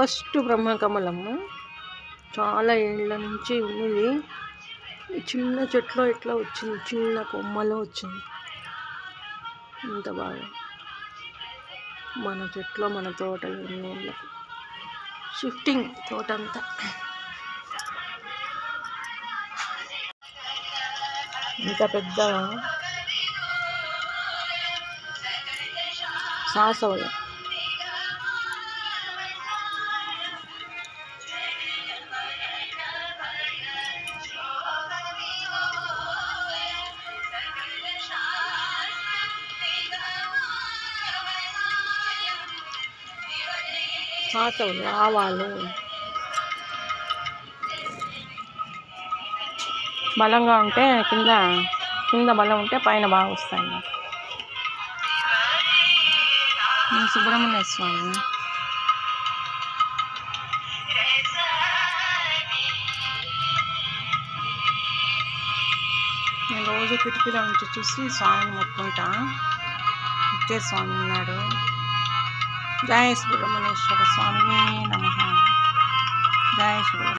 First బ్రహ్మకమలము. చాలా ఏళ్ళ నుంచి ఉన్నది. చిన్న చెట్లో ఇట్లా వచ్చింది? చిన్న కొమ్మలో వచ్చింది. ఇంత బాగా. మన చెట్లో మన తోటలు ఎన్ని షిఫ్టింగ్ తోట అంతా ఇంత పెద్ద సాసవయ సాసవలు ఆవాలు బలంగా ఉంటే కింద కింద బలం ఉంటే పైన బాగా వస్తాయి. సుబ్రహ్మణ్య స్వామి. నేను రోజు కిటికీలో నుంచి చూసి స్వామిని మొక్కుంటా. ఇచ్చే స్వామి ఉన్నాడు. జయ సుబ్రహ్మణ్యేశ్వర స్వామి నమ జయ సుబ్రహ్మణ్య